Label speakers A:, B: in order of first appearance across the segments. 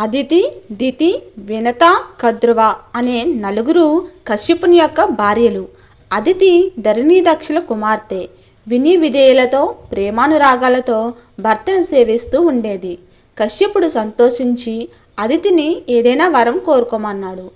A: అదితి దితి వినత కద్రువ అనే నలుగురు కశ్యపుని యొక్క భార్యలు. అదితి ధరణీదక్షుల కుమార్తె. విని విధేయులతో ప్రేమానురాగాలతో భర్తను సేవిస్తూ ఉండేది. కశ్యపుడు సంతోషించి అదితిని ఏదైనా వరం కోరుకోమన్నాడు.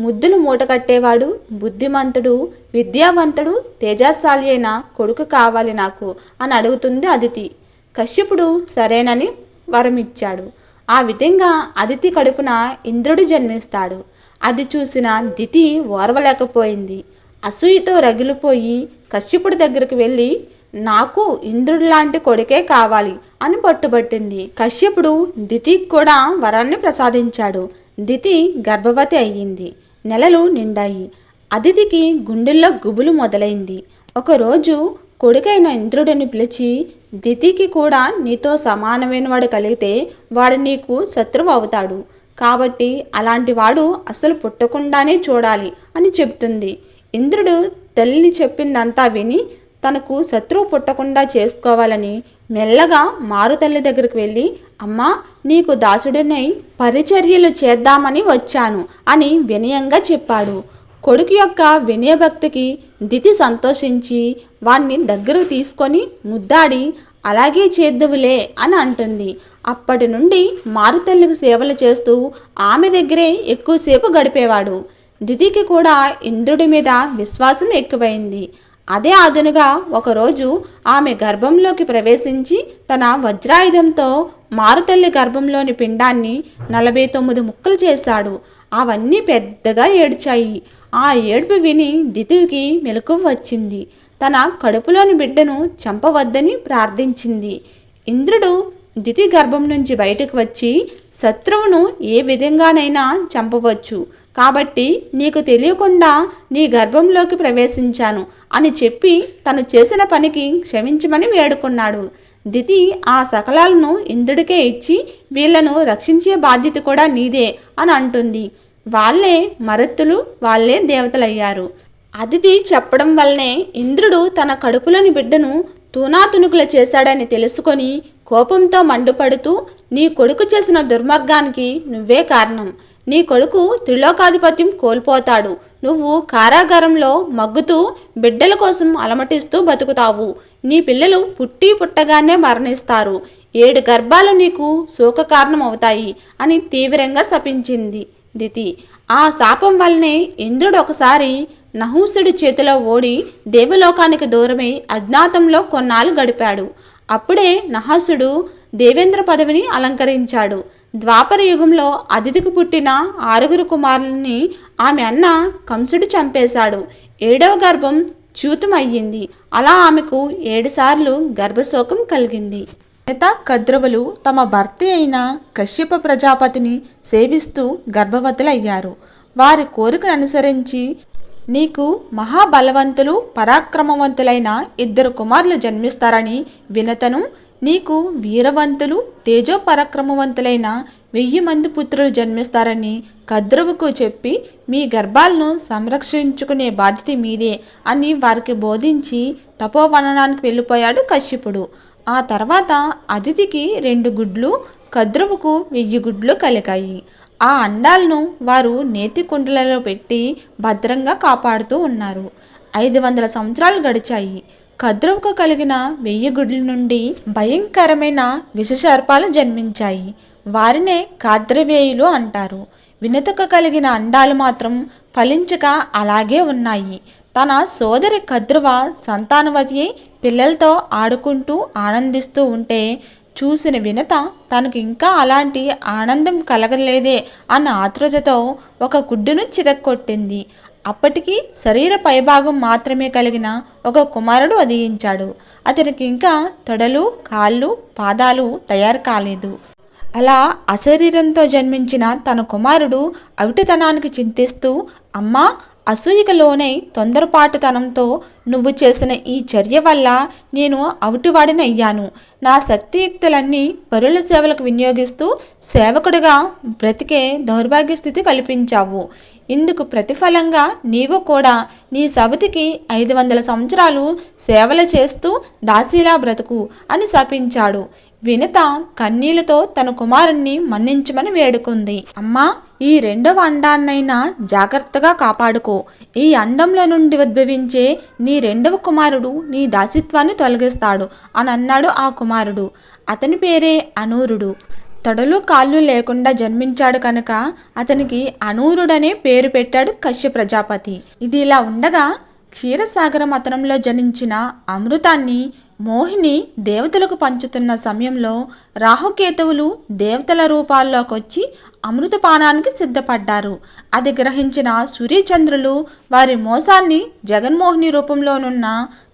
A: ముద్దులు మూటకట్టేవాడు బుద్ధిమంతుడు విద్యావంతుడు తేజస్శాలి అయిన కొడుకు కావాలి నాకు అని అడుగుతుంది అదితి. కశ్యపుడు సరేనని వరం ఇచ్చాడు ఆ విధంగా అదితి కడుపున ఇంద్రుడు జన్మిస్తాడు. అది చూసిన దితి ఓర్వలేకపోయింది. అసూయతో రగిలిపోయి కశ్యపుడి దగ్గరికి వెళ్ళి నాకు ఇంద్రుడు లాంటి కొడుకే కావాలి అని పట్టుబట్టింది. కశ్యపుడు దితికి కూడా వరాన్ని ప్రసాదించాడు. దితి గర్భవతి అయ్యింది. నెలలు నిండాయి. అదితికి గుండెల్లో గుబులు మొదలైంది. ఒకరోజు కొడుకైన ఇంద్రుడిని పిలిచి దితికి కూడా నీతో సమానమైన వాడు కలిగితే వాడు నీకు శత్రువు అవుతాడు. కాబట్టి అలాంటి వాడు అసలు పుట్టకుండానే చూడాలి అని చెప్తుంది ఇంద్రుడు తల్లిని చెప్పిందంతా విని తనకు శత్రువు పుట్టకుండా చేసుకోవాలని మెల్లగా మారుతల్లి దగ్గరికి వెళ్ళి అమ్మా నీకు దాసుడినై పరిచర్యలు చేద్దామని వచ్చాను అని వినయంగా చెప్పాడు. కొడుకు యొక్క వినయభక్తికి దితి సంతోషించి వాణ్ణి దగ్గరకు తీసుకొని ముద్దాడి అలాగే చేద్దువులే అని అంటుంది. అప్పటి నుండి మారుతల్లికి సేవలు చేస్తూ ఆమె దగ్గరే ఎక్కువసేపు గడిపేవాడు. దితికి కూడా ఇంద్రుడి మీద విశ్వాసం ఎక్కువైంది. అదే అదునుగా ఒకరోజు ఆమె గర్భంలోకి ప్రవేశించి తన వజ్రాయుధంతో మారుతల్లి గర్భంలోని పిండాన్ని నలభై తొమ్మిది ముక్కలు చేశాడు. అవన్నీ పెద్దగా ఏడ్చాయి. ఆ ఏడుపు విని దితికి మెలకువ వచ్చింది. తన కడుపులోని బిడ్డను చంపవద్దని ప్రార్థించింది. ఇంద్రుడు దితి గర్భం నుంచి బయటకు వచ్చి శత్రువును ఏ విధంగానైనా చంపవచ్చు. కాబట్టి నీకు తెలియకుండా నీ గర్భంలోకి ప్రవేశించాను అని చెప్పి తను చేసిన పనికి క్షమించమని వేడుకున్నాడు. దితి ఆ సకలాలను ఇంద్రుడికే ఇచ్చి వీళ్ళను రక్షించే బాధ్యత కూడా నీదే అని అంటుంది. వాళ్ళే మరత్తులు వాళ్ళే దేవతలయ్యారు. అదితి చెప్పడం వల్లనే ఇంద్రుడు తన కడుపులోని బిడ్డను తూనాతునుకుల చేశాడని తెలుసుకొని కోపంతో మండుపడుతూ నీ కొడుకు చేసిన దుర్మార్గానికి నువ్వే కారణం. నీ కొడుకు త్రిలోకాధిపత్యం కోల్పోతాడు. నువ్వు కారాగారంలో మగ్గుతూ బిడ్డల కోసం అలమటిస్తూ బతుకుతావు. నీ పిల్లలు పుట్టి పుట్టగానే మరణిస్తారు. ఏడు గర్భాలు నీకు శోక కారణం అవుతాయి అని తీవ్రంగా శపించింది దితి. ఆ శాపం వల్లనే ఇంద్రుడు ఒకసారి నహూసుడి చేతిలో ఓడి దేవలోకానికి దూరమై అజ్ఞాతంలో కొన్నాళ్ళు గడిపాడు. అప్పుడే నహసుడు దేవేంద్ర పదవిని అలంకరించాడు. ద్వాపర యుగంలో అతిథికి పుట్టిన ఆరుగురు కుమారుల్ని ఆమె అన్న కంసుడు చంపేశాడు. ఏడవ గర్భం చూతం అయ్యింది అలా ఆమెకు ఏడుసార్లు గర్భశోకం కలిగింది. మిగతా కద్రవులు తమ భర్త అయిన కశ్యప ప్రజాపతిని సేవిస్తూ గర్భవతులయ్యారు. వారి కోరికను అనుసరించి నీకు మహాబలవంతులు పరాక్రమవంతులైన ఇద్దరు కుమారులు జన్మిస్తారని వినతను నీకు వీరవంతులు తేజోపరక్రమవంతులైన వెయ్యి మంది పుత్రులు జన్మిస్తారని కద్రువుకు చెప్పి మీ గర్భాలను సంరక్షించుకునే బాధ్యత మీదే అని వారికి బోధించి తపోవననానికి వెళ్ళిపోయాడు కశ్యపుడు. ఆ తర్వాత అతిథికి రెండు గుడ్లు కద్రువుకు వెయ్యి గుడ్లు కలిగాయి. ఆ అండాలను వారు నేతి కుండలలో పెట్టి భద్రంగా కాపాడుతూ ఉన్నారు. ఐదు వందల సంవత్సరాలు గడిచాయి. కద్రువుకు కలిగిన వెయ్యి గుడ్ల నుండి భయంకరమైన విషసర్పాలు జన్మించాయి. వారినే కాద్రవేయులు అంటారు. వినతకు కలిగిన అండాలు మాత్రం ఫలించక అలాగే ఉన్నాయి. తన సోదరి కద్రువ సంతానవతి పిల్లలతో ఆడుకుంటూ ఆనందిస్తూ ఉంటే చూసిన వినత తనకు ఇంకా అలాంటి ఆనందం కలగలేదే అన్న ఆతృతతో ఒక గుడ్డును చితక్కొట్టింది. అప్పటికి శరీర పైభాగం మాత్రమే కలిగిన ఒక కుమారుడు అదియించాడు అతనికి ఇంకా తొడలు కాళ్ళు పాదాలు తయారు కాలేదు. అలా అశరీరంతో జన్మించిన తన కుమారుడు అవిటితనానికి చింతిస్తూ అమ్మా అసూయకు లోనై తొందరపాటుతనంతో నువ్వు చేసిన ఈ చర్య వల్ల నేను అవుటివాడిని అయ్యాను నా శక్తియుక్తులన్నీ పరుల సేవలకు వినియోగిస్తూ సేవకుడిగా బ్రతికే దౌర్భాగ్య స్థితి కల్పించావు. ఇందుకు ప్రతిఫలంగా నీవు కూడా నీ సవతికి ఐదు వందల సంవత్సరాలు సేవలు చేస్తూ దాసీలా బ్రతుకు అని శపించాడు. వినత కన్నీళ్ళతో తన కుమారుణ్ణి మన్నించమని వేడుకుంది. అమ్మా ఈ రెండవ అండాన్నైనా జాగ్రత్తగా కాపాడుకో. ఈ అండంలో నుండి ఉద్భవించే నీ రెండవ కుమారుడు నీ దాసిత్వాన్ని తొలగిస్తాడు అని అన్నాడు ఆ కుమారుడు. అతని పేరే అనూరుడు. తొడలు కాళ్ళు లేకుండా జన్మించాడు కనుక అతనికి అనూరుడనే పేరు పెట్టాడు కశ్య ప్రజాపతి. ఇది ఇలా ఉండగా క్షీరసాగర మతనంలో జనించిన అమృతాన్ని మోహిని దేవతలకు పంచుతున్న సమయంలో రాహుకేతువులు దేవతల రూపాల్లోకి వచ్చి అమృతపానానికి సిద్ధపడ్డారు. అది గ్రహించిన సూర్యచంద్రులు వారి మోసాన్ని జగన్మోహిని రూపంలోనున్న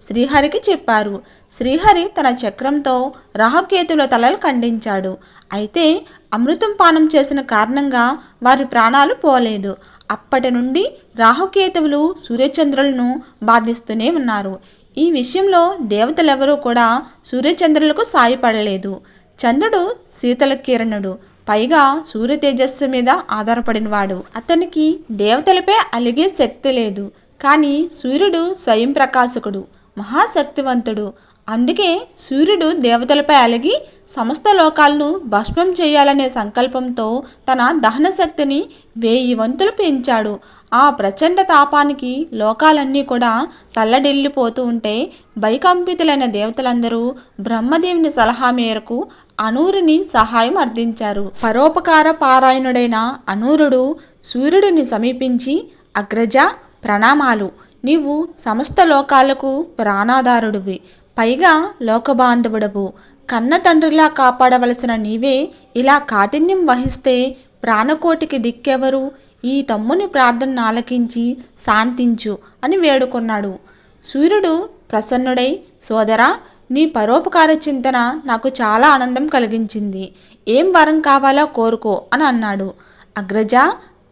A: శ్రీహరికి చెప్పారు. శ్రీహరి తన చక్రంతో రాహుకేతువుల తలలు ఖండించాడు. అయితే అమృతం పానం చేసిన కారణంగా వారి ప్రాణాలు పోలేదు. అప్పటి నుండి రాహుకేతువులు సూర్యచంద్రులను బాధిస్తూనే ఉన్నారు. ఈ విషయంలో దేవతలెవరూ కూడా సూర్యచంద్రులకు సాయపడలేదు. చంద్రుడు శీతల కిరణుడు. పైగా సూర్య తేజస్సు మీద ఆధారపడినవాడు. అతనికి దేవతలపై అలిగే శక్తి లేదు. కానీ సూర్యుడు స్వయం ప్రకాశకుడు మహాశక్తివంతుడు. అందుకే సూర్యుడు దేవతలపై అలిగి సమస్త లోకాలను భస్మం చేయాలనే సంకల్పంతో తన దహన శక్తిని వేయి వంతులు పెంచాడు. ఆ ప్రచండ తాపానికి లోకాలన్నీ కూడా తల్లడిల్లిపోతూ ఉంటే భయకంపితులైన దేవతలందరూ బ్రహ్మదేవుని సలహా మేరకు అనూరుని సహాయం అర్థించారు. పరోపకార పారాయణుడైన అనూరుడు సూర్యుడిని సమీపించి అగ్రజ ప్రణామాలు. నీవు సమస్త లోకాలకు ప్రాణాధారుడివి. పైగా లోకబాంధవుడవు. కన్న తండ్రిలా కాపాడవలసిన నీవే ఇలా కాఠిన్యం వహిస్తే ప్రాణకోటికి దిక్కెవరు? ఈ తమ్ముని ప్రార్థన ఆలకించి శాంతించు అని వేడుకున్నాడు. సూర్యుడు ప్రసన్నుడై సోదరా నీ పరోపకార చింతన నాకు చాలా ఆనందం కలిగించింది. ఏం వరం కావాలో కోరుకో అని అన్నాడు. అగ్రజ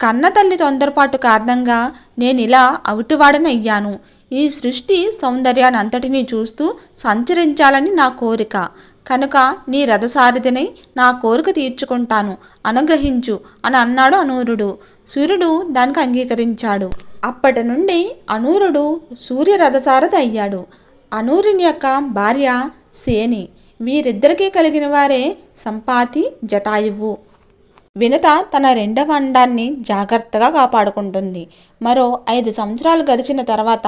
A: కన్న తల్లి తొందరపాటు కారణంగా నేను ఇలా అవిటివాడని అయ్యాను ఈ సృష్టి సౌందర్యాన్ని అంతటినీ చూస్తూ సంచరించాలని నా కోరిక. కనుక నీ రథసారథిని నా కోరిక తీర్చుకుంటాను అనుగ్రహించు అని అన్నాడు అనూరుడు. సూర్యుడు దానికి అంగీకరించాడు. అప్పటి నుండి అనూరుడు సూర్య రథసారథి అయ్యాడు. అనూరుని యొక్క భార్య సేని వీరిద్దరికీ కలిగిన వారే సంపాతి జటాయువు. వినత తన రెండవ అండాన్ని జాగ్రత్తగా కాపాడుకుంటుంది. మరో ఐదు సంవత్సరాలు గడిచిన తర్వాత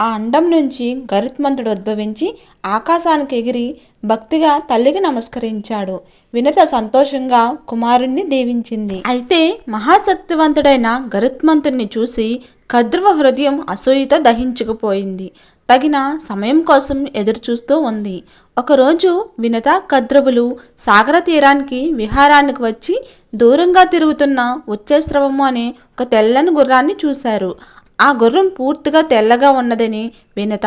A: ఆ అండం నుంచి గరుత్మంతుడు ఉద్భవించి ఆకాశానికి ఎగిరి భక్తిగా తల్లికి నమస్కరించాడు. వినత సంతోషంగా కుమారుణ్ణి దీవించింది. అయితే మహాశక్తివంతుడైన గరుత్మంతుణ్ణి చూసి కద్రువ హృదయం అసూయతో దహించుకుపోయింది. తగిన సమయం కోసం ఎదురుచూస్తూ ఉంది. ఒకరోజు వినత కద్రవులు సాగర తీరానికి విహారానికి వచ్చి దూరంగా తిరుగుతున్న ఉచ్చస్రవము అనే ఒక తెల్లని గుర్రాన్ని చూశారు. ఆ గుర్రం పూర్తిగా తెల్లగా ఉన్నదని వినత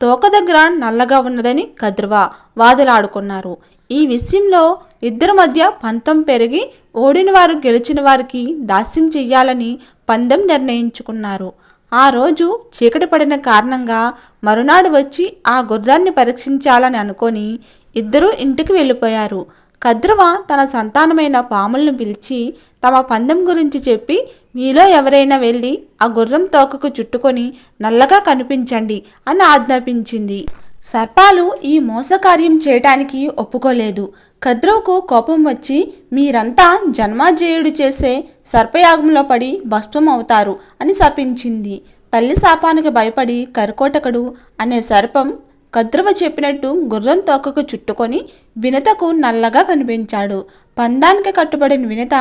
A: తోక దగ్గర నల్లగా ఉన్నదని కద్రువ వాదులాడుకున్నారు. ఈ విషయంలో ఇద్దరి మధ్య పంతం పెరిగి ఓడిన వారు గెలిచిన వారికి దాస్యం చెయ్యాలని పందెం నిర్ణయించుకున్నారు. ఆ రోజు చీకటి పడిన కారణంగా మరునాడు వచ్చి ఆ గుర్రాన్ని పరీక్షించాలని అనుకొని ఇద్దరూ ఇంటికి వెళ్ళిపోయారు. కద్రువ తన సంతానమైన పాములను పిలిచి తమ పందెం గురించి చెప్పి మీలో ఎవరైనా వెళ్ళి ఆ గుర్రం తోకకు చుట్టుకొని నల్లగా కనిపించండి అని ఆజ్ఞాపించింది. సర్పాలు ఈ మోసకార్యం చేయటానికి ఒప్పుకోలేదు. కద్రువుకు కోపం వచ్చి మీరంతా జన్మాజేయుడు చేసే సర్పయాగంలో పడి భస్మం అవుతారు అని శపించింది. తల్లి శాపానికి భయపడి కరికోటకుడు అనే సర్పం కద్రువ చెప్పినట్టు గుర్రం తోకకు చుట్టుకొని వినతకు నల్లగా కనిపించాడు. పందానికి కట్టుబడిన వినత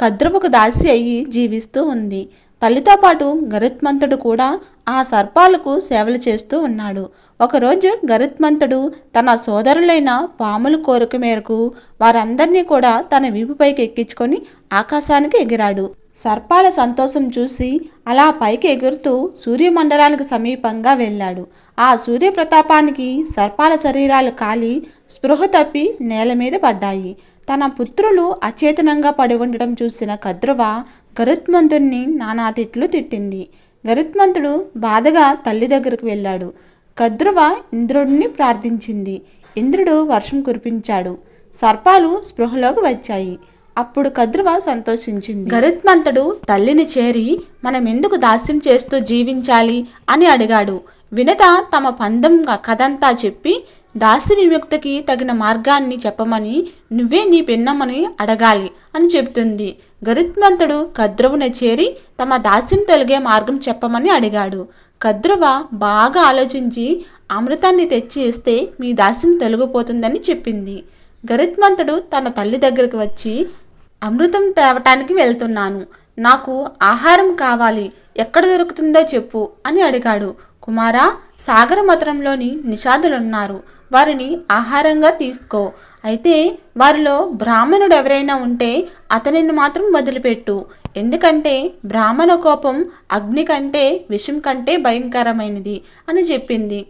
A: కద్రువకు దాసి అయ్యి జీవిస్తూ ఉంది. తల్లితో పాటు గరుత్మంతుడు కూడా ఆ సర్పాలకు సేవలు చేస్తూ ఉన్నాడు. ఒకరోజు గరుత్మంతుడు తన సోదరులైన పాముల కోరిక మేరకు వారందరినీ కూడా తన వీపుపైకి ఎక్కించుకొని ఆకాశానికి ఎగిరాడు. సర్పాల సంతోషం చూసి అలా పైకి ఎగురుతూ సూర్యమండలానికి సమీపంగా వెళ్ళాడు. ఆ సూర్యప్రతాపానికి సర్పాల శరీరాలు కాలి స్పృహ తప్పి నేల మీద పడ్డాయి. తన పుత్రులు అచేతనంగా పడి ఉండటం చూసిన కద్రువ గరుత్మంతుణ్ణి నానా తిట్లు తిట్టింది. గరుత్మంతుడు బాధగా తల్లి దగ్గరకు వెళ్ళాడు. కద్రువ ఇంద్రుడిని ప్రార్థించింది. ఇంద్రుడు వర్షం కురిపించాడు. సర్పాలు స్పృహలోకి వచ్చాయి. అప్పుడు కద్రువ సంతోషించింది. గరుత్మంతుడు తల్లిని చేరి మనం ఎందుకు దాస్యం చేస్తూ జీవించాలి? అని అడిగాడు. వినత తమ పందం కథంతా చెప్పి దాసి విముక్తికి తగిన మార్గాన్ని చెప్పమని నువ్వే నీ పిన్నమ్మని అడగాలి అని చెబుతుంది. గరుత్మంతుడు కద్రవున చేరి తమ దాస్యం తొలగే మార్గం చెప్పమని అడిగాడు. కద్రువ బాగా ఆలోచించి అమృతాన్ని తెచ్చి ఇస్తే మీ దాస్యం తొలగిపోతుందని చెప్పింది. గరుత్మంతుడు తన తల్లి దగ్గరకు వచ్చి అమృతం తేవటానికి వెళ్తున్నాను. నాకు ఆహారం కావాలి. ఎక్కడ దొరుకుతుందో చెప్పు అని అడిగాడు. కుమారా సాగర మతనంలోని నిషాదులున్నారు. వారిని ఆహారంగా తీసుకో. అయితే వారిలో బ్రాహ్మణుడు ఎవరైనా ఉంటే అతనిని మాత్రం వదిలిపెట్టు. ఎందుకంటే బ్రాహ్మణ కోపం అగ్ని కంటే విషం కంటే భయంకరమైనది అని చెప్పింది.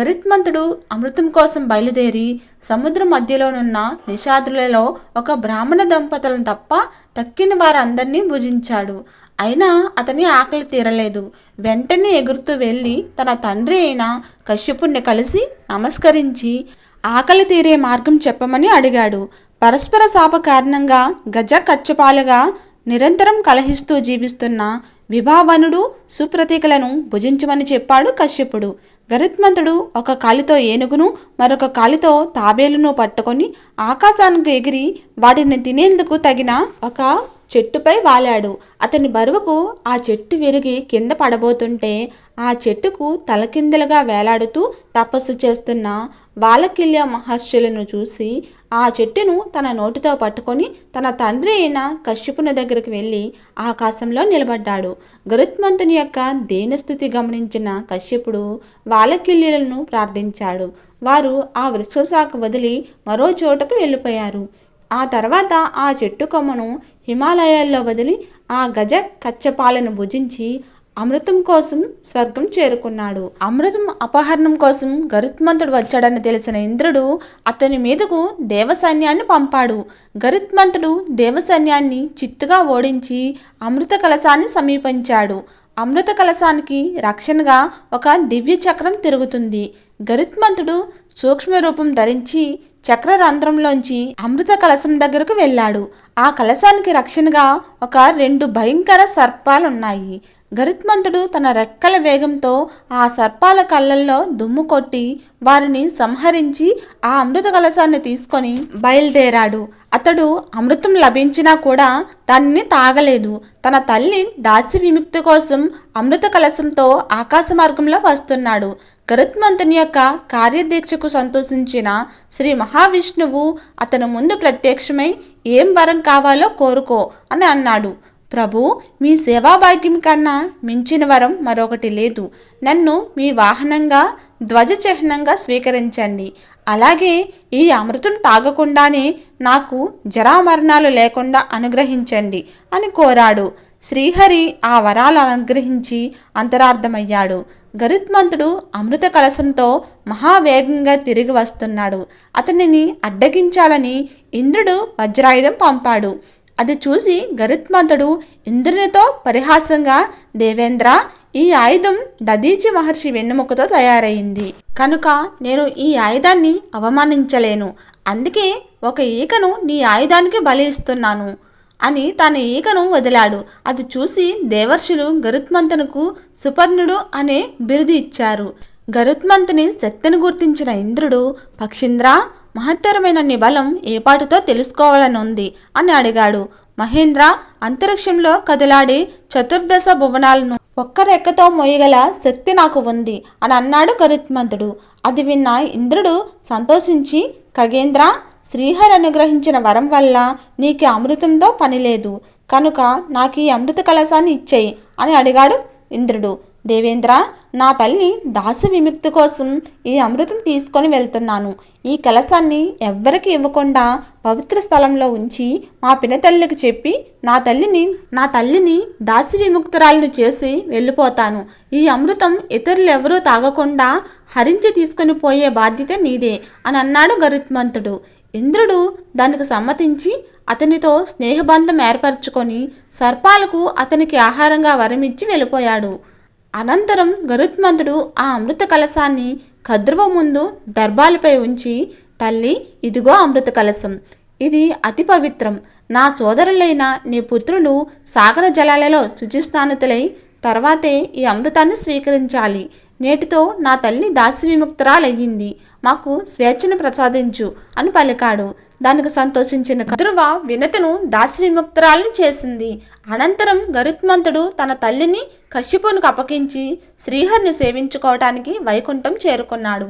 A: గరిత్మంతుడు అమృతం కోసం బయలుదేరి సముద్ర మధ్యలోనున్న నిషాదులలో ఒక బ్రాహ్మణ దంపతులను తప్ప తక్కిన వారందరినీ భుజించాడు. అయినా అతని ఆకలి తీరలేదు. వెంటనే ఎగురుతూ వెళ్ళి తన తండ్రి అయిన కశ్యపుణ్ణి కలిసి నమస్కరించి ఆకలి తీరే మార్గం చెప్పమని అడిగాడు. పరస్పర శాప కారణంగా గజ కచ్చపాలుగా నిరంతరం కలహిస్తూ జీవిస్తున్న విభావనుడు సుప్రతీకలను భుజించమని చెప్పాడు కశ్యపుడు. గరుత్మంతుడు ఒక కాలితో ఏనుగును మరొక కాలితో తాబేలును పట్టుకొని ఆకాశానికి ఎగిరి వాటిని తినేందుకు తగిన ఒక చెట్టుపై వాలాడు. అతని బరువుకు ఆ చెట్టు విరిగి కింద పడబోతుంటే ఆ చెట్టుకు తలకిందులుగా వేలాడుతూ తపస్సు చేస్తున్న వాలకిల్య మహర్షులను చూసి ఆ చెట్టును తన నోటితో పట్టుకొని తన తండ్రి అయిన కశ్యపుని దగ్గరికి వెళ్ళి ఆకాశంలో నిలబడ్డాడు. గరుత్మంతుని యొక్క దేనస్థితి గమనించిన కశ్యపుడు వాలకిల్యులను ప్రార్థించాడు. వారు ఆ వృక్షశాఖ వదిలి మరో చోటకు వెళ్ళిపోయారు. ఆ తర్వాత ఆ చెట్టు కొమ్మను హిమాలయాల్లో వదిలి ఆ గజ కచ్చపాలను భుజించి అమృతం కోసం స్వర్గం చేరుకున్నాడు. అమృతం అపహరణం కోసం గరుత్మంతుడు వచ్చాడని తెలిసిన ఇంద్రుడు అతని మీదకు దేవసైన్యాన్ని పంపాడు. గరుత్మంతుడు దేవసైన్యాన్ని చిత్తుగా ఓడించి అమృత కలశాన్ని సమీపించాడు. అమృత కలశానికి రక్షణగా ఒక దివ్య చక్రం తిరుగుతుంది. గరుత్మంతుడు సూక్ష్మ రూపం ధరించి చక్ర రంధ్రంలోంచి అమృత కలశం దగ్గరకు వెళ్ళాడు. ఆ కలశానికి రక్షణగా ఒక రెండు భయంకర సర్పాలున్నాయి. గరుత్మంతుడు తన రెక్కల వేగంతో ఆ సర్పాల కళ్ళల్లో దుమ్ము కొట్టి వారిని సంహరించి ఆ అమృత కలశాన్ని తీసుకొని బయలుదేరాడు. అతడు అమృతం లభించినా కూడా దానిని తాగలేదు. తన తల్లి దాస్య విముక్తి కోసం అమృత కలశంతో ఆకాశ మార్గంలో వస్తున్నాడు. గరుత్మంతుని యొక్క కార్యదీక్షకు సంతోషించిన శ్రీ మహావిష్ణువు అతను ముందు ప్రత్యక్షమై ఏం వరం కావాలో కోరుకో అని అన్నాడు. ప్రభు మీ సేవాభాగ్యం కన్నా మించిన వరం మరొకటి లేదు. నన్ను మీ వాహనంగా ధ్వజ చిహ్నంగా స్వీకరించండి. అలాగే ఈ అమృతం తాగకుండానే నాకు జరామరణాలు లేకుండా అనుగ్రహించండి అని కోరాడు. శ్రీహరి ఆ వరాలు అనుగ్రహించి అంతరార్థమయ్యాడు. గరుత్మంతుడు అమృత కలశంతో మహావేగంగా తిరిగి వస్తున్నాడు. అతనిని అడ్డగించాలని ఇంద్రుడు వజ్రాయుధం పంపాడు. అది చూసి గరుత్మంతుడు ఇంద్రునితో పరిహాసంగా దేవేంద్ర ఈ ఆయుధం దదీచి మహర్షి వెన్నెముకతో తయారైంది. కనుక నేను ఈ ఆయుధాన్ని అవమానించలేను. అందుకే ఒక ఈకను నీ ఆయుధానికి బలి ఇస్తున్నాను. అని తన ఈకను వదిలాడు. అది చూసి దేవర్షులు గరుత్మంతునకు సుపర్ణుడు అనే బిరుదు ఇచ్చారు. గరుత్మంతుని శక్తిని గుర్తించిన ఇంద్రుడు పక్షింద్ర మహత్తరమైన నీ బలం ఏపాటుతో తెలుసుకోవాలని ఉంది అని అడిగాడు. మహేంద్ర అంతరిక్షంలో కదలాడి చతుర్దశ భువనాలను ఒక్క రెక్కతో మోయగల శక్తి నాకు ఉంది అని అన్నాడు గరుత్మంతుడు. అది విన్న ఇంద్రుడు సంతోషించి ఖగేంద్ర శ్రీహరి అనుగ్రహించిన వరం వల్ల నీకు అమృతంతో పని లేదు. కనుక నాకు ఈ అమృత కలశాన్ని ఇచ్చేయి అని అడిగాడు ఇంద్రుడు. దేవేంద్ర నా తల్లి దాసు విముక్తి కోసం ఈ అమృతం తీసుకొని వెళ్తున్నాను. ఈ కలశాన్ని ఎవ్వరికి ఇవ్వకుండా పవిత్ర స్థలంలో ఉంచి మా పినతల్లికి చెప్పి నా తల్లిని నా తల్లిని దాసి విముక్తురాలను చేసి వెళ్ళిపోతాను. ఈ అమృతం ఇతరులు ఎవరూ తాగకుండా హరించి తీసుకొని పోయే బాధ్యత నీదే అని అన్నాడు గరుత్మంతుడు. ఇంద్రుడు దానికి సమ్మతించి అతనితో స్నేహబంధం ఏర్పరచుకొని సర్పాలకు అతనికి ఆహారంగా వరమిచ్చి వెళ్ళిపోయాడు. అనంతరం గరుత్మంతుడు ఆ అమృత కలశాన్ని కద్రువ ముందు దర్బాలపై ఉంచి తల్లి ఇదిగో అమృత కలశం. ఇది అతి పవిత్రం. నా సోదరులైన నీ పుత్రులు సాగర జలాలలో శుచిస్నానితులై తర్వాతే ఈ అమృతాన్ని స్వీకరించాలి. నేటితో నా తల్లి దాసి విముక్తురాలయ్యింది మాకు స్వేచ్ఛను ప్రసాదించు అని పలికాడు. దానికి సంతోషించిన కదురువ వినతను దాసిముక్తురాలను చేసింది. అనంతరం గరుత్మంతుడు తన తల్లిని కశ్యపునికి అప్పగించి శ్రీహరిని సేవించుకోవటానికి వైకుంఠం చేరుకున్నాడు.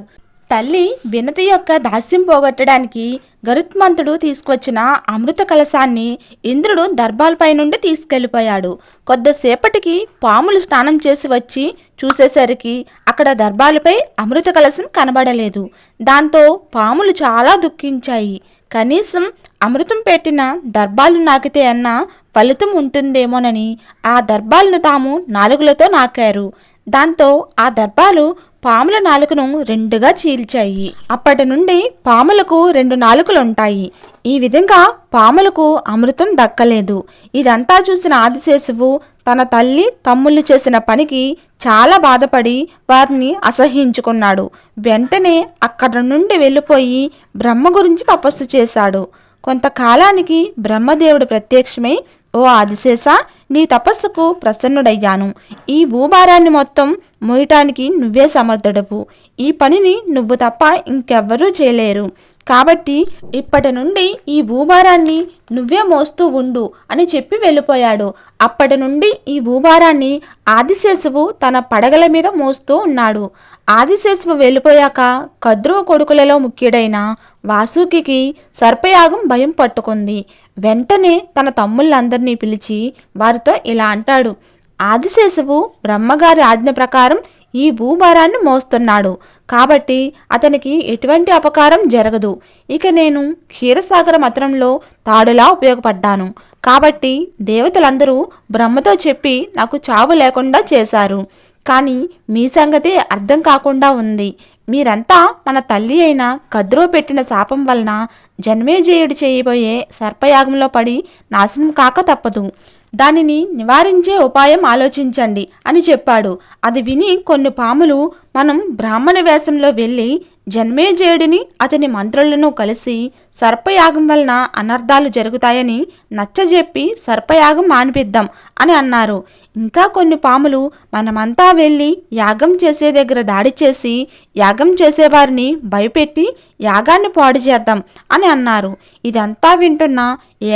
A: తల్లి వినతి యొక్క దాస్యం పోగొట్టడానికి గరుత్మంతుడు తీసుకొచ్చిన అమృత కలశాన్ని ఇంద్రుడు దర్భాలపై నుండి తీసుకెళ్ళిపోయాడు కొద్దిసేపటికి పాములు స్నానం చేసి వచ్చి చూసేసరికి అక్కడ దర్భాలపై అమృత కలశం కనబడలేదు. దాంతో పాములు చాలా దుఃఖించాయి. కనీసం అమృతం పెట్టిన దర్భాలు నాకితే అన్న ఫలితం ఉంటుందేమోనని ఆ దర్భాలను తాము నాలుగులతో నాకారు. దాంతో ఆ దర్భాలు పాముల నాలుకను రెండుగా చీల్చాయి. అప్పటి నుండి పాములకు రెండు నాలుకలుంటాయి. ఈ విధంగా పాములకు అమృతం దక్కలేదు. ఇదంతా చూసిన ఆదిశేషువు తన తల్లి తమ్ముళ్ళు చేసిన పనికి చాలా బాధపడి వారిని అసహించుకున్నాడు వెంటనే అక్కడ నుండి వెళ్ళిపోయి బ్రహ్మ గురించి తపస్సు చేశాడు. కొంతకాలానికి బ్రహ్మదేవుడు ప్రత్యక్షమై ఓ ఆదిశేష నీ తపస్సుకు ప్రసన్నుడయ్యాను. ఈ భూభారాన్ని మొత్తం మోయటానికి నువ్వే సమర్థుడవు. ఈ పనిని నువ్వు తప్ప ఇంకెవ్వరూ చేయలేరు. కాబట్టి ఇప్పటి నుండి ఈ భూభారాన్ని నువ్వే మోస్తూ ఉండు అని చెప్పి వెళ్ళిపోయాడు. అప్పటి నుండి ఈ భూభారాన్ని ఆదిశేషువు తన పడగల మీద మోస్తూ ఉన్నాడు. ఆదిశేషువు వెళ్ళిపోయాక కద్రువ కొడుకులలో ముఖ్యుడైన వాసుకి సర్పయాగం భయం పట్టుకుంది. వెంటనే తన తమ్ముళ్ళందరినీ పిలిచి వారితో ఇలా అంటాడు. ఆదిశేషువు బ్రహ్మగారి ఆజ్ఞ ప్రకారం ఈ భూభారాన్ని మోస్తున్నాడు. కాబట్టి అతనికి ఎటువంటి అపకారం జరగదు. ఇక నేను క్షీరసాగర మతంలో తాడులా ఉపయోగపడ్డాను. కాబట్టి దేవతలందరూ బ్రహ్మతో చెప్పి నాకు చావు లేకుండా చేశారు. కానీ మీ సంగతి అర్థం కాకుండా ఉంది. మీరంతా మన తల్లి అయిన కద్రో పెట్టిన శాపం వలన జన్మేజయుడు చేయబోయే సర్పయాగంలో పడి నాశనం కాక తప్పదు. దానిని నివారించే ఉపాయం ఆలోచించండి అని చెప్పాడు. అది విని కొన్ని పాములు మనం బ్రాహ్మణ వేషంలో వెళ్ళి జన్మేజయుడిని అతని మంత్రులను కలిసి సర్పయాగం వలన అనర్థాలు జరుగుతాయని నచ్చజెప్పి సర్పయాగం మానిపిద్దాం అని అన్నారు. ఇంకా కొన్ని పాములు మనమంతా వెళ్ళి యాగం చేసే దగ్గర దాడి చేసి యాగం చేసేవారిని భయపెట్టి యాగాన్ని పాడు చేద్దాం అని అన్నారు. ఇదంతా వింటున్న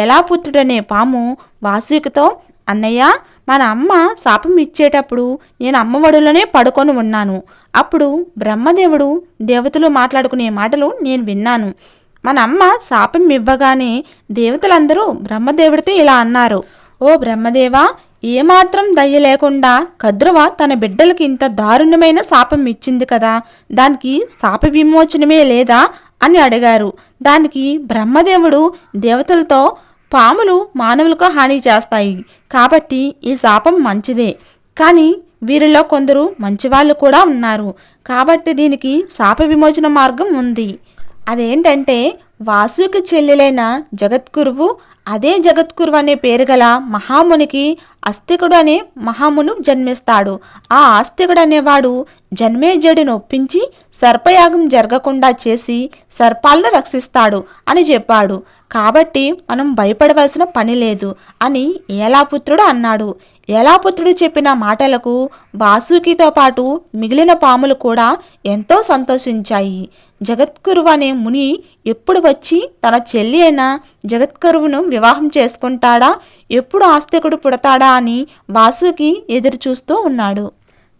A: ఏలాపుత్రుడనే పాము వాసుకితో అన్నయ్య మన అమ్మ శాపం ఇచ్చేటప్పుడు నేను అమ్మఒడిలోనే పడుకొని ఉన్నాను. అప్పుడు బ్రహ్మదేవుడు దేవతలు మాట్లాడుకునే మాటలు నేను విన్నాను. మన అమ్మ శాపం ఇవ్వగానే దేవతలందరూ బ్రహ్మదేవుడితో ఇలా అన్నారు. ఓ బ్రహ్మదేవా ఏమాత్రం దయ లేకుండా కద్రువ తన బిడ్డలకి ఇంత దారుణమైన శాపం ఇచ్చింది కదా? దానికి శాప విమోచనమే లేదా? అని అడిగారు. దానికి బ్రహ్మదేవుడు దేవతలతో పాములు మానవులకు హాని చేస్తాయి. కాబట్టి ఈ శాపం మంచిదే. కానీ వీరిలో కొందరు మంచివాళ్ళు కూడా ఉన్నారు. కాబట్టి దీనికి శాప విమోచన మార్గం ఉంది. అదేంటంటే వాసుకి చెల్లెలైన జగద్గురువు అదే జగద్గురువు అనే పేరు గల మహామునికి అస్తికుడు అనే మహామును జన్మిస్తాడు. ఆ ఆస్తికుడు అనేవాడు జన్మేజయుడిని ఒప్పించి సర్పయాగం జరగకుండా చేసి సర్పాలను రక్షిస్తాడు అని చెప్పాడు. కాబట్టి మనం భయపడవలసిన పని లేదు అని ఏలాపుత్రుడు అన్నాడు. ఏలాపుత్రుడు చెప్పిన మాటలకు వాసుకితో పాటు మిగిలిన పాములు కూడా ఎంతో సంతోషించాయి. జగద్గురువు అనే ముని ఎప్పుడు వచ్చి తన చెల్లి అయిన జగద్గురువును వివాహం చేసుకుంటాడా? ఎప్పుడు ఆస్తికుడు పుడతాడా అని వాసుకి ఎదురు చూస్తూ ఉన్నాడు.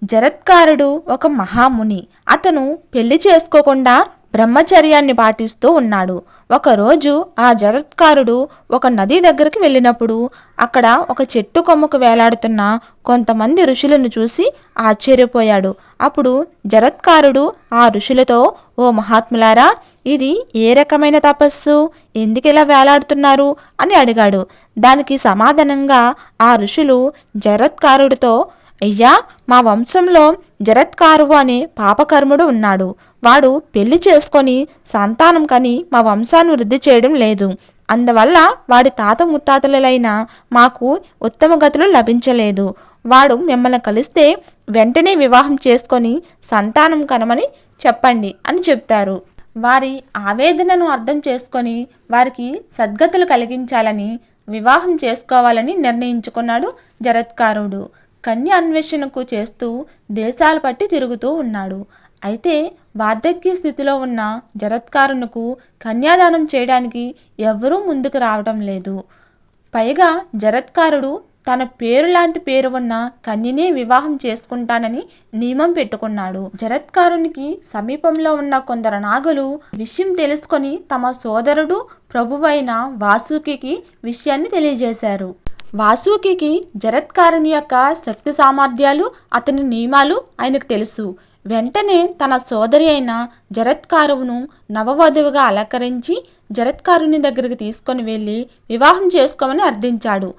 A: జరత్కారుడు ఒక మహాముని. అతను పెళ్ళి చేసుకోకుండా బ్రహ్మచర్యాన్ని పాటిస్తూ ఉన్నాడు. ఒకరోజు ఆ జరత్కారుడు ఒక నది దగ్గరికి వెళ్ళినప్పుడు అక్కడ ఒక చెట్టు కొమ్మకు వేలాడుతున్న కొంతమంది ఋషులను చూసి ఆశ్చర్యపోయాడు. అప్పుడు జరత్కారుడు ఆ ఋషులతో ఓ మహాత్ములారా ఇది ఏ రకమైన తపస్సు? ఎందుకు ఇలా వేలాడుతున్నారు? అని అడిగాడు. దానికి సమాధానంగా ఆ ఋషులు జరత్కారుడితో అయ్యా మా వంశంలో జరత్కారువు అనే పాపకర్ముడు ఉన్నాడు. వాడు పెళ్ళి చేసుకొని సంతానం కని మా వంశాన్ని వృద్ధి చేయడం లేదు. అందువల్ల వాడి తాత ముత్తాతలైన మాకు ఉత్తమ గతులు లభించలేదు. వాడు మిమ్మల్ని కలిస్తే వెంటనే వివాహం చేసుకొని సంతానం కనమని చెప్పండి అని చెప్తారు. వారి ఆవేదనను అర్థం చేసుకొని వారికి సద్గతులు కలిగించాలని వివాహం చేసుకోవాలని నిర్ణయించుకున్నాడు జరత్కారుడు. కన్య అన్వేషణకు చేస్తూ దేశాలు పట్టి తిరుగుతూ ఉన్నాడు. అయితే వార్ధక్య స్థితిలో ఉన్న జరత్కారునకు కన్యాదానం చేయడానికి ఎవరూ ముందుకు రావడం లేదు. పైగా జరత్కారుడు తన పేరు లాంటి పేరు ఉన్న కన్యనే వివాహం చేసుకుంటానని నియమం పెట్టుకున్నాడు. జరత్కారునికి సమీపంలో ఉన్న కొందరు నాగులు విషయం తెలుసుకొని తమ సోదరుడు ప్రభువైన వాసుకి విషయాన్ని తెలియజేశారు. వాసుకి జరత్కారుని యొక్క శక్తి సామర్థ్యాలు అతని నియమాలు ఆయనకు తెలుసు. వెంటనే తన సోదరి అయిన జరత్కారువును నవవధువుగా అలంకరించి జరత్కారుని దగ్గరికి తీసుకొని వెళ్ళి వివాహం చేసుకోమని అర్థించాడు.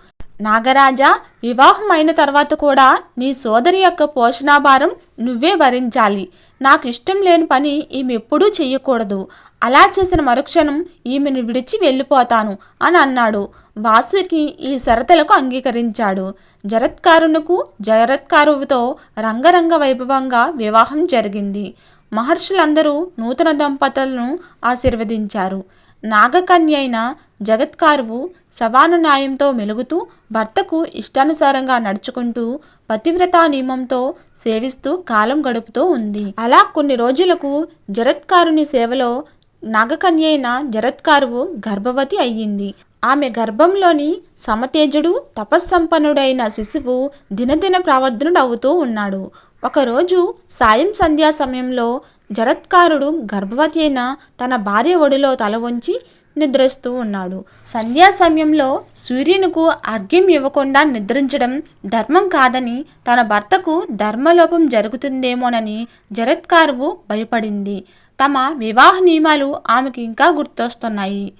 A: నాగరాజా వివాహం అయిన తర్వాత కూడా నీ సోదరి యొక్క పోషణాభారం నువ్వే భరించాలి. నాకు ఇష్టం లేని పని ఈమె ఎప్పుడూ చెయ్యకూడదు. అలా చేసిన మరుక్షణం ఈమెను విడిచి వెళ్ళిపోతాను అని అన్నాడు. వాసుకి ఈ షరతులకు అంగీకరించాడు. జరత్కారునకు జరత్కారువుతో రంగరంగ వైభవంగా వివాహం జరిగింది. మహర్షులందరూ నూతన దంపతులను ఆశీర్వదించారు. నాగకన్య అయిన జగత్కారువు సవాన న్యాయంతో మెలుగుతూ భర్తకు ఇష్టానుసారంగా నడుచుకుంటూ పతివ్రతా నియమంతో సేవిస్తూ కాలం గడుపుతూ ఉంది. అలా కొన్ని రోజులకు జరత్కారుని సేవలో నాగకన్య అయిన జరత్కారువు గర్భవతి అయ్యింది. ఆమె గర్భంలోని సమతేజుడు తపస్సంపన్నుడైన శిశువు దినదిన ప్రవర్ధనుడు అవుతూ ఉన్నాడు. ఒకరోజు సాయం సంధ్యా సమయంలో జరత్కారుడు గర్భవతి అయిన తన భార్య ఒడిలో తల ఉంచి నిద్రిస్తూ ఉన్నాడు. సంధ్యా సమయంలో సూర్యునికు అర్ఘ్యం ఇవ్వకుండా నిద్రించడం ధర్మం కాదని తన భర్తకు ధర్మలోపం జరుగుతుందేమోనని జరత్కారువు భయపడింది. తమ వివాహ నియమాలు ఆమెకు ఇంకా గుర్తొస్తున్నాయి.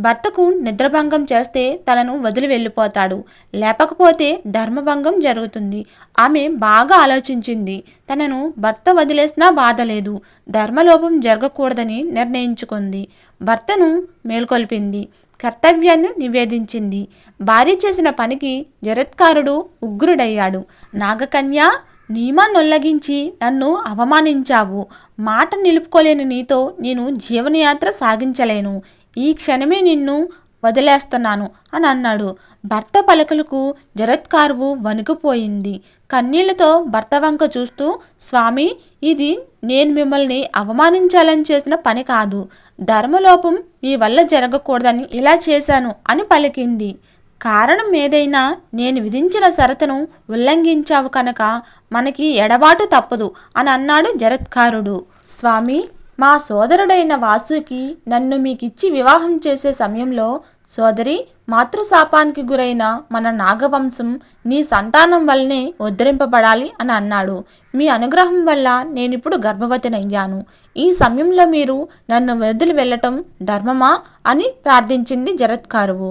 A: భర్తకు నిద్రభంగం చేస్తే తనను వదిలి వెళ్ళిపోతాడు. లేకపోతే ధర్మభంగం జరుగుతుంది. ఆమె బాగా ఆలోచించింది. తనను భర్త వదిలేసినా బాధ లేదు. ధర్మలోపం జరగకూడదని నిర్ణయించుకుంది. భర్తను మేల్కొల్పింది. కర్తవ్యాన్ని నివేదించింది. భార్య చేసిన పనికి జరత్కారుడు ఉగ్రుడయ్యాడు. నాగకన్య నియమాన్నొల్లగించి నన్ను అవమానించావు. మాట నిలుపుకోలేని నీతో నేను జీవనయాత్ర సాగించలేను. ఈ క్షణమే నిన్ను వదిలేస్తున్నాను అని అన్నాడు. భర్త పలకలకు జరత్కారువు వణుకుపోయింది. కన్నీళ్ళతో భర్త వంక చూస్తూ స్వామి ఇది నేను మిమ్మల్ని అవమానించాలని చేసిన పని కాదు. ధర్మలోపం మీ వల్ల జరగకూడదని ఇలా చేశాను అని పలికింది. కారణం ఏదైనా నేను విధించిన షరతును ఉల్లంఘించావు కనుక మనకి ఎడబాటు తప్పదు అని అన్నాడు జరత్కారుడు. స్వామి మా సోదరుడైన వాసుకి నన్ను మీకిచ్చి వివాహం చేసే సమయంలో సోదరి మాతృశాపానికి గురైన మన నాగవంశం నీ సంతానం వల్లనే ఉద్ధరింపబడాలి అని అన్నాడు. మీ అనుగ్రహం వల్ల నేనిప్పుడు గర్భవతినయ్యాను. ఈ సమయంలో మీరు నన్ను వదిలి వెళ్ళటం ధర్మమా అని ప్రార్థించింది జగత్కారువు.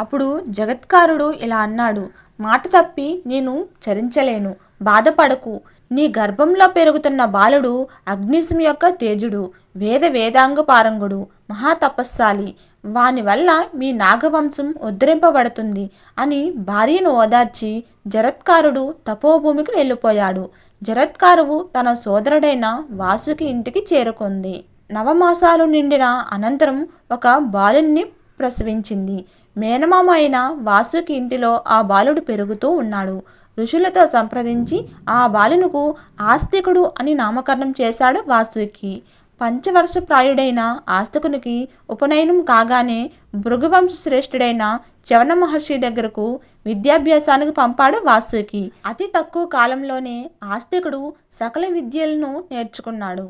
A: అప్పుడు జగత్కారుడు ఇలా అన్నాడు మాట తప్పి నేను చరించలేను. బాధపడకు. నీ గర్భంలో పెరుగుతున్న బాలుడు అగ్నిశం యొక్క తేజుడు వేద వేదాంగ పారంగుడు మహాతపస్సాలి వాని వల్ల మీ నాగవంశం ఉద్ధరింపబడుతుంది అని భార్యను ఓదార్చి జరత్కారుడు తపోభూమికి వెళ్ళిపోయాడు. జరత్కారువు తన సోదరుడైన వాసుకి ఇంటికి చేరుకుంది. నవమాసాలు నిండిన అనంతరం ఒక బాలుని ప్రసవించింది. మేనమామ అయిన వాసుకి ఇంటిలో ఆ బాలుడు పెరుగుతూ ఉన్నాడు. ఋషులతో సంప్రదించి ఆ బాలునకు ఆస్తికుడు అని నామకరణం చేశాడు వాసుకి. పంచవర్ష ప్రాయుడైన ఆస్తికునికి ఉపనయనం కాగానే భృగువంశ శ్రేష్ఠుడైన చవన మహర్షి దగ్గరకు విద్యాభ్యాసానికి పంపాడు వాసుకి. అతి తక్కువ కాలంలోనే ఆస్తికుడు సకల విద్యలను నేర్చుకున్నాడు.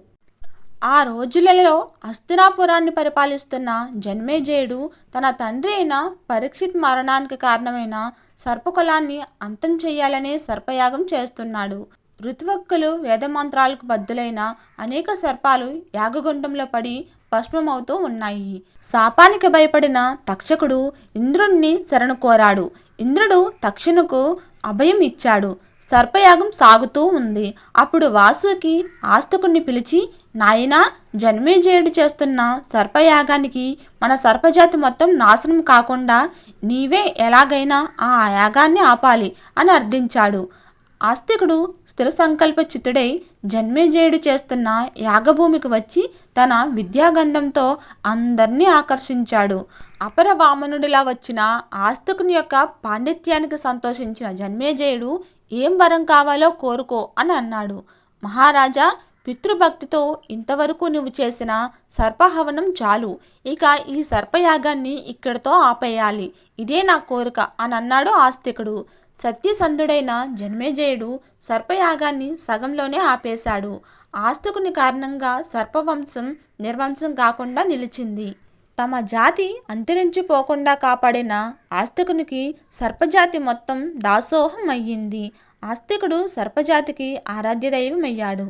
A: ఆ రోజులలో అస్తినాపురాన్ని పరిపాలిస్తున్న జన్మేజయుడు తన తండ్రి అయిన పరీక్షిత్ మరణానికి కారణమైన సర్పకులాన్ని అంతం చేయాలనే సర్పయాగం చేస్తున్నాడు. ఋతువక్కులు వేదమంత్రాలకు బద్దులైన అనేక సర్పాలు యాగగుండంలో పడి భస్మమవుతూ ఉన్నాయి. శాపానికి భయపడిన తక్షకుడు ఇంద్రుణ్ణి శరణు కోరాడు. ఇంద్రుడు తక్షణకు అభయం ఇచ్చాడు సర్పయాగం సాగుతూ ఉంది. అప్పుడు వాసుకి ఆస్తకుణ్ణి పిలిచి నాయనా జన్మేజయుడు చేస్తున్న సర్పయాగానికి మన సర్పజాతి మొత్తం నాశనం కాకుండా నీవే ఎలాగైనా ఆ యాగాన్ని ఆపాలి అని అర్థించాడు. ఆస్తికుడు స్థిర సంకల్ప చిత్తుడై జన్మేజయుడు చేస్తున్న యాగభూమికి వచ్చి తన విద్యాగంధంతో అందరినీ ఆకర్షించాడు. అపర వామనుడిలా వచ్చిన ఆస్తికుని యొక్క పాండిత్యానికి సంతోషించిన జన్మేజయుడు ఏం వరం కావాలో కోరుకో అని అన్నాడు. మహారాజా పితృభక్తితో ఇంతవరకు నువ్వు చేసిన సర్పహవనం చాలు. ఇక ఈ సర్పయాగాన్ని ఇక్కడితో ఆపేయాలి. ఇదే నా కోరిక అని అన్నాడు ఆస్తికుడు. సత్యసంధుడైన జన్మేజయుడు సర్పయాగాన్ని సగంలోనే ఆపేశాడు. ఆస్తుకుని కారణంగా సర్పవంశం నిర్వంశం కాకుండా నిలిచింది. తమ జాతి అంతరించిపోకుండా కాపాడిన ఆస్తికునికి సర్పజాతి మొత్తం దాసోహం అయ్యింది ఆస్తికుడు సర్పజాతికి ఆరాధ్య దైవం అయ్యాడు